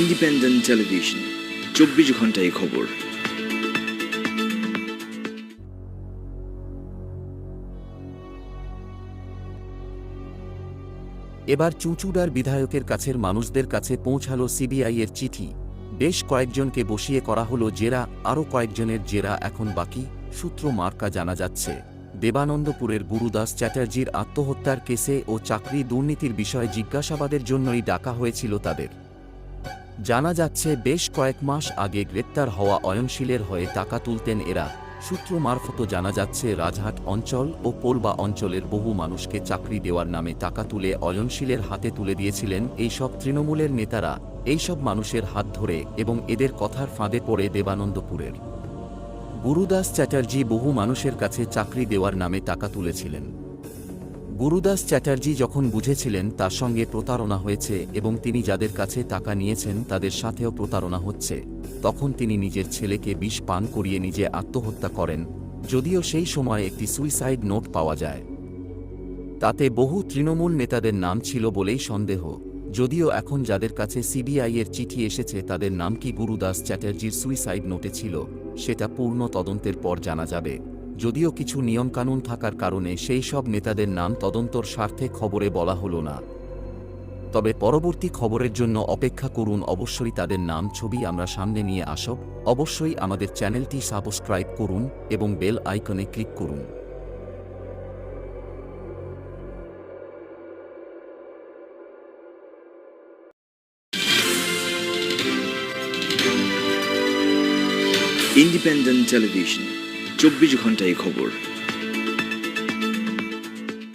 Independent television চব্বিশ ঘন্টায় খবর। এবার চুঁচুড়ার বিধায়কের কাছের মানুষদের কাছে পৌঁছালো এর চিঠি। বেশ কয়েকজনকে বসিয়ে করা হলো জেরা, আরও কয়েকজনের জেরা এখন বাকি, সূত্র মার্কা জানা যাচ্ছে। দেবানন্দপুরের গুরুদাস চ্যাটার্জির আত্মহত্যার কেসে ও চাকরি দুর্নীতির বিষয়ে জিজ্ঞাসাবাদের জন্যই ডাকা হয়েছিল তাদের। জানা যাচ্ছে বেশ কয়েক মাস আগে গ্রেপ্তার হওয়া অয়নশীলের হয়ে টাকা তুলতেন এরা। সূত্র মারফত জানা যাচ্ছে, রাজহাট অঞ্চল ও পোলবা অঞ্চলের বহু মানুষকে চাকরি দেওয়ার নামে টাকা তুলে অয়নশীলের হাতে তুলে দিয়েছিলেন এইসব তৃণমূলের নেতারা। এইসব মানুষের হাত ধরে এবং এদের কথার ফাঁদে পড়ে দেবানন্দপুরের। গুরুদাস চ্যাটার্জি বহু মানুষের কাছে চাকরি দেওয়ার নামে টাকা তুলেছিলেন। গুরুদাস চ্যাটার্জি যখন বুঝেছিলেন তার সঙ্গে প্রতারণা হয়েছে এবং তিনি যাদের কাছে টাকা নিয়েছেন তাদের সাথেও প্রতারণা হচ্ছে, তখন তিনি নিজের ছেলেকে বিষ পান করিয়ে নিজে আত্মহত্যা করেন, যদিও সেই সময় একটি সুইসাইড নোট পাওয়া যায়। তাতে বহু তৃণমূল নেতাদের নাম ছিল বলেই সন্দেহ, যদিও এখন যাদের কাছে সিবিআই এর চিঠি এসেছে তাদের নাম কি গুরুদাস চ্যাটার্জির সুইসাইড নোটে ছিল, সেটা পূর্ণ তদন্তের পর জানা যাবে। যদিও কিছু নিয়মকানুন থাকার কারণে সেই সব নেতাদের নাম তদন্তর স্বার্থে খবরে বলা হলো না। তবে পরবর্তী খবরের জন্য অপেক্ষা করুন, অবশ্যই তাদের নাম, ছবি আমরা সামনে নিয়ে আসব। অবশ্যই আমাদের চ্যানেলটি সাবস্ক্রাইব করুন এবং বেল আইকনে ক্লিক করুন। ইন্ডিপেন্ডেন্ট টেলিভিশন চব্বিশ ঘন্টায় খবর।